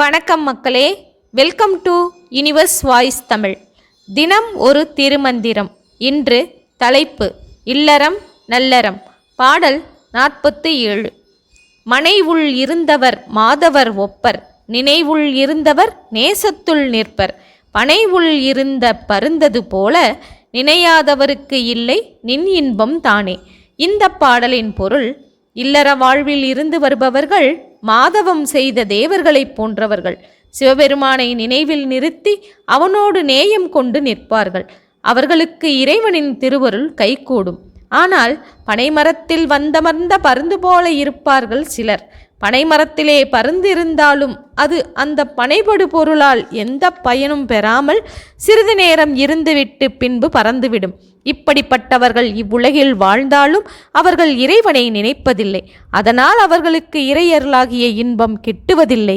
வணக்கம் மக்களே. Welcome to universe voice Tamil தினம் ஒரு திருமந்திரம். இன்று தலைப்பு இல்லறம் நல்லறம். பாடல் நாற்பத்து ஏழு மனைவுள் இருந்தவர் மாதவர் ஒப்பர் நினைவுள் இருந்தவர் நேசத்துள் நிற்பர். பனைவுள் இருந்த பருந்தது போல நினையாதவருக்கு இல்லை நின் இன்பம் தானே. இந்த பாடலின் பொருள் இல்லற வாழ்வில் இருந்து வருபவர்கள் மாதவம் செய்த தேவர்களைப் போன்றவர்கள். சிவபெருமானை நினைவில் நிறுத்தி அவனோடு நேயம் கொண்டு நிற்பார்கள். அவர்களுக்கு இறைவனின் திருவருள் கைகூடும். ஆனால் பனைமரத்தில் வந்தமர்ந்த பருந்து போல இருப்பார்கள் சிலர். பனைமரத்திலே பருந்து இருந்தாலும் அது அந்த பனைபடு பொருளால் எந்த பயனும் பெறாமல் சிறிது நேரம் இருந்துவிட்டு பின்பு பறந்துவிடும். இப்படிப்பட்டவர்கள் இவ்வுலகில் வாழ்ந்தாலும் அவர்கள் இறைவனை நினைப்பதில்லை. அதனால் அவர்களுக்கு இறையர்களாகிய இன்பம் கிட்டுவதில்லை.